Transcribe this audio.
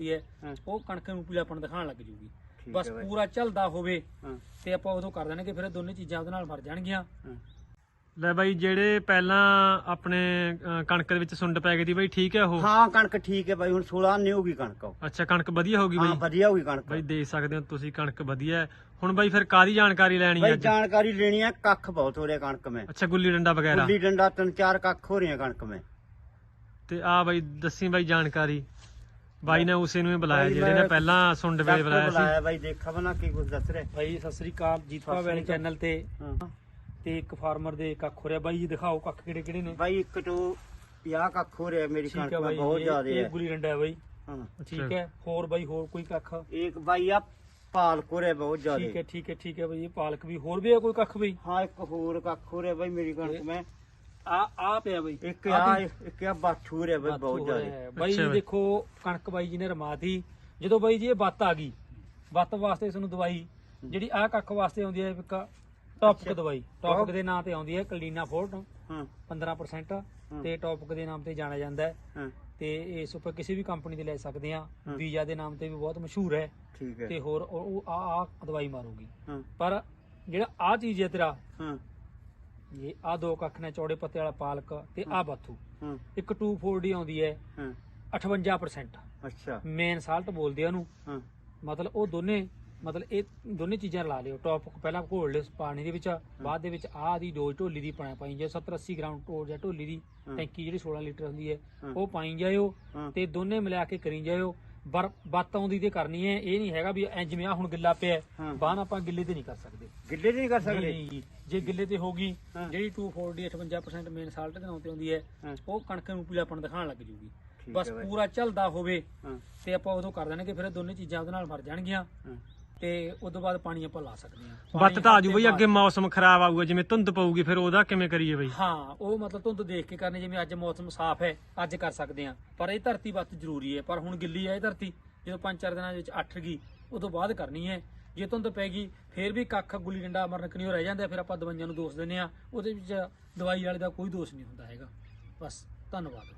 ਹੈ ਹਾਂ। ਉਹ ਕਣਕ ਨੂੰ ਪੀਲਾਪਣ ਦਿਖਾਉਣ ਲੱਗ ਜੂਗੀ। ਬਸ ਬਾਈ। ਪੂਰਾ ਚੱਲਦਾ ਹੋਵੇ ਤੇ ਆਪਾਂ ਉਦੋਂ ਕਰ ਦੇਣਗੇ ਫਿਰ ਦੋਨੇ ਚੀਜ਼ਾਂ ਉਹਦੇ ਨਾਲ ਮਰ ਜਾਣਗੀਆਂ। ਲੈ ਬਾਈ ਜਿਹੜੇ ਪਹਿਲਾਂ ਆਪਣੇ ਕਣਕ ਦੇ ਵਿੱਚ ਸੁੰਡ ਪੈ ਗਈ ਸੀ ਬਾਈ ਠੀਕ ਹੈ ਉਹ? ਹਾਂ ਕਣਕ ਠੀਕ ਹੈ ਬਾਈ ਹੁਣ 16 ਨਹੀਂ ਹੋਗੀ ਕਣਕ। ਉਹ। ਅੱਛਾ ਕਣਕ ਵਧੀਆ ਹੋ ਗਈ ਹਾਂ ਬਾਈ? ਵਧੀਆ ਹੋਗੀ ਕਣਕ। ਬਾਈ ਦੇਖ ਸਕਦੇ ਹੋ ਤੁਸੀਂ ਕਣਕ ਵਧੀਆ ਹੈ। ਹੁਣ ਬਾਈ ਫਿਰ ਕਾਦੀ ਜਾਣਕਾਰੀ ਲੈਣੀ ਹੈ ਬਾਈ ਅੱਜ? ਜਾਣਕਾਰੀ ਲੈਣੀ ਹੈ ਕੱਖ ਬਹੁਤ ਹੋ ਰਿਹਾ ਕਣਕ ਮੈਂ। ਅੱਛਾ ਗੁੱਲੀ ਡੰਡਾ ਵਗੈਰਾ? ਗੁੱਲੀ ਡੰਡਾ ਤਿੰਨ ਚਾਰ ਕੱਖ ਹੋ ਰਹੇ ਕਣਕ ਮੈਂ। ਤੇ ਆ ਬਾਈ ਦੱਸੀ ਬਾਈ ਜਾਣਕਾਰੀ। ਬਾਈ ਨੇ ਉਸੇ ਨੂੰ ਹੀ ਬੁਲਾਇਆ ਬਾਈ ਜਿਹੜੇ ਨੇ ਮੈਂ ਪਹਿਲਾਂ ਸੁੰਡ ਵੇਲੇ ਬੁਲਾਇਆ ਸੀ। ਬੁਲਾਇਆ ਬਾਈ ਦੇਖਾ ਬਣਾ ਕੀ ਕੁਝ ਦੱਸ ਰਿਹਾ। ਭਾਈ ਸਤਿ ਸ੍ਰੀ ਅਕਾਲ ਜੀਤਪਾ ਸਤਿ ਵੈਲੀ ਸ੍ਰੀ ਅਕਾਲ। ਚੈਨਲ ਤੇ। ਹਾਂ। ਤੇ ਇੱਕ ਫਾਰਮਰ ਦੇ ਕੱਖ ਹੋ ਰਿਹਾ। ਬਾਈ ਜੀ ਦਿਖਾਓ ਕੱਖ ਕਿਹੜੇ ਕਿਹੜੇ ਨੇ। ਬਾਈ ਇੱਕ ਤੋਂ 50 ਕੱਖ ਹੋ ਰਿਹਾ ਮੇਰੀ ਠੀਕ ਕਣਕ ਹੈ ਬਾਈ ਬਹੁਤ ਇਹ- ਜ਼ਿਆਦਾ ਇਹ ਹੈ। ਗੁਲੀ ਡੰਡਾ ਹੈ ਬਾਈ। ਹਾਂ। ਠੀਕ ਅੱਛਾ। ਹੈ ਹੋਰ ਬਾਈ ਹੋਰ ਕੋਈ ਕੱਖ? ਇੱਕ ਬਾਈ ਆ ਪਾਲ ਕੋਰੇ ਬਹੁਤ ਠੀਕ ਹੈ ਜ਼ਿਆਦਾ ਠੀਕ ਹੈ ਠੀਕ ਹੈ ਬਾਈ ਇਹ ਪਾਲਕ ਵੀ ਹੋਰ ਵੀ ਹੈ ਕੋਈ ਕੱਖ ਬਈ? ਹਾਂ ਇੱਕ ਹੋਰ ਕੱਖ ਹੋ ਰਿਹਾ ਬਾਈ ਮੇਰੀ ਕਣਕ ਇਹ- ਮੈਂ। ਆ ਆ ਪਿਆ ਬਾਈ। ਇੱਕ ਆ ਦੀ ਇੱਕ ਆ ਬਾਥੂ ਰਿਹਾ ਬਾਈ ਬਹੁਤ ਹੋ ਜ਼ਿਆਦਾ। ਹੈ। ਬਾਈ। ਦੇਖੋ ਕਣਕ ਬਾਈ ਜੀ ਨੇ ਰਮਾਤੀ ਜਦੋਂ ਬਾਈ ਜੀ ਇਹ ਬੱਤ ਆ ਗਈ ਬੱਤ ਵਾਸਤੇ ਇਸ ਨੂੰ ਦਵਾਈ ਜਿਹੜੀ ਆ ਕੱਖ ਵਾਸਤੇ ਆਉਂਦੀ ਹੈ ਇੱਕ ਟੌਪਿਕ। ਦਵਾਈ। ਟੌਪਿਕ ਦੇ ਨਾਂ ਤੇ ਆਉਂਦੀ ਹੈ ਕਲੀਨਾ ਫੋਰਟ। ਹਾਂ। 15% ਹਾਂ। ਤੇ ਟੌਪਿਕ ਦੇ ਨਾਮ ਤੇ ਜਾਣਿਆ ਜਾਂਦਾ ਹੈ। ਹਾਂ। ਤੇ ਇਸ ਉੱਪਰ ਕਿਸੇ ਵੀ ਕੰਪਨੀ ਦੇ ਲੈ ਸਕਦੇ ਆ ਹਾਂ। ਵੀਜ਼ਾ ਦੇ ਨਾਮ ਤੇ ਵੀ ਬਹੁਤ ਮਸ਼ਹੂਰ ਹੈ। ਠੀਕ ਹੈ। ਤੇ ਹੋਰ ਉਹ ਆ ਆ ਦਵਾਈ ਮਾਰੂਗੀ। ਹਾਂ। ਪਰ ਜਿਹੜਾ ਆ ਚੀਜ਼ ਹੈ ਤੇਰਾ ਹਾਂ। ਇਹ ਆ ਦੋ ਕੱਖ ਨੇ ਚੌੜੇ ਪੱਤੇ ਵਾਲਾ ਪਾਲਕ ਤੇ ਆ ਬਾਥੂ। ਹਾਂ। ਇੱਕ 240 ਆਉਂਦੀ ਹੈ। ਹਾਂ। 58% ਅੱਛਾ। ਮੇਨ ਸਾਲਟ ਬੋਲਦੇ ਆ ਉਹਨੂੰ। ਹਾਂ। ਮਤਲਬ ਉਹ ਦੋਨੇ ਮਤਲਬ ਇਹ ਦੋਨੇ ਚੀਜ਼ਾਂ ਲਾ ਲਿਓ। ਟੌਪ ਪਹਿਲਾਂ ਘੋਲ ਲਿਓ ਪਾਣੀ ਦੇ ਵਿੱਚ ਬਾਅਦ ਦੇ ਵਿੱਚ ਆਹ ਦੀ ਡੋਜ਼ ਢੋਲੀ ਦੀ ਪਾਣੀ ਪਾਈ ਜਾਓ। 70 80 ਗ੍ਰਾਮ ਟੋਲ ਜਾਂ ਢੋਲੀ ਦੀ ਹਾਂ। ਟੈਂਕੀ ਜਿਹੜੀ 16 ਲੀਟਰ ਹੁੰਦੀ ਹੈ ਹਾਂ। ਉਹ ਪਾਈ ਜਾਇਓ ਹਾਂ। ਤੇ ਦੋਨੇ ਮਿਲਾ ਕੇ ਕਰੀ ਜਾਇਓ। ਬੱਤ ਆਉਂਦੀ ਤੇ ਕਰਨੀ ਹੈ ਇਹ ਨਹੀਂ ਹੈਗਾ ਵੀ ਐਂ ਜਿਵੇਂ ਆ ਹੁਣ ਗਿੱਲਾ ਪਿਆ ਹੈ। ਬਾਹਨ ਆਪਾਂ ਗਿੱਲੇ ਤੇ ਨਹੀਂ ਕਰ ਸਕਦੇ। ਗਿੱਲੇ ਨਹੀਂ ਕਰ ਸਕਦੇ? ਨਹੀਂ, ਜੇ ਗਿੱਲੇ ਤੇ ਹੋਗੀ ਹਾਂ। ਜਿਹੜੀ 240 58% ਮੇਨ ਸਾਲਟ ਦੇ ਨਾਮ ਤੇ ਆਉਂਦੀ ਹੈ ਹਾਂ। ਉਹ ਕਣਕ ਨੂੰ ਪੀਲਾਪਣ ਦਿਖਾਉਣ ਲੱਗ ਜੂਗੀ। ਠੀਕ ਬਸ ਹੈ ਬਾਈ। ਪੂਰਾ ਚੱਲਦਾ ਹੋਵੇ ਹਾਂ। ਤੇ ਆਪਾਂ ਉਦੋਂ ਕਰ ਦੇਣਗੇ ਫਿਰ ਇਹ ਦੋਨੇ ਚੀਜ਼ਾਂ ਉਹਦੇ ਨਾਲ ਮਰ ਜਾਣਗੀਆਂ। ਹਾਂ। ਤੇ ਉਦੋਂ ਬਾਅਦ ਪਾਣੀ ਆਪਾਂ ਲਾ ਸਕਦੇ ਹਾਂ। ਬੱਤ ਤਾਂ ਆਜੂ ਬਈ ਅੱਗੇ ਮੌਸਮ ਖਰਾਬ ਆਊਗਾ ਜਿਵੇਂ ਧੁੰਦ ਪਊਗੀ ਫਿਰ ਉਹਦਾ ਕਿਵੇਂ ਕਰੀਏ ਬਈ? ਹਾਂ ਉਹ ਮਤਲਬ ਧੁੰਦ ਦੇਖ ਕੇ ਕਰਨੀ ਜਿਵੇਂ ਅੱਜ ਮੌਸਮ ਸਾਫ਼ ਹੈ ਅੱਜ ਕਰ ਸਕਦੇ ਹਾਂ। ਪਰ ਇਹ ਧਰਤੀ ਬੱਤ ਜ਼ਰੂਰੀ ਹੈ ਪਰ ਹੁਣ ਗਿੱਲੀ ਹੈ ਇਹ ਧਰਤੀ ਜਦੋਂ ਪੰਜ ਚਾਰ ਦਿਨਾਂ ਦੇ ਵਿੱਚ ਅੱਠ ਗਈ ਉਦੋਂ ਬਾਅਦ ਕਰਨੀ ਹੈ। ਜੇ ਧੁੰਦ ਪੈ ਗਈ ਫਿਰ ਵੀ ਕੱਖ ਗੁੱਲੀ ਡੰਡਾ ਮਰਨ ਕਨੀ ਰਹਿ ਜਾਂਦਾ ਫਿਰ ਆਪਾਂ ਦਵਾਈਆਂ ਨੂੰ ਦੋਸ਼ ਦਿੰਦੇ ਆ ਉਹਦੇ ਵਿੱਚ ਦਵਾਈ ਵਾਲੇ ਦਾ ਕੋਈ ਦੋਸ਼ ਨਹੀਂ ਹੁੰਦਾ ਹੈਗਾ। ਬਸ ਧੰਨਵਾਦ।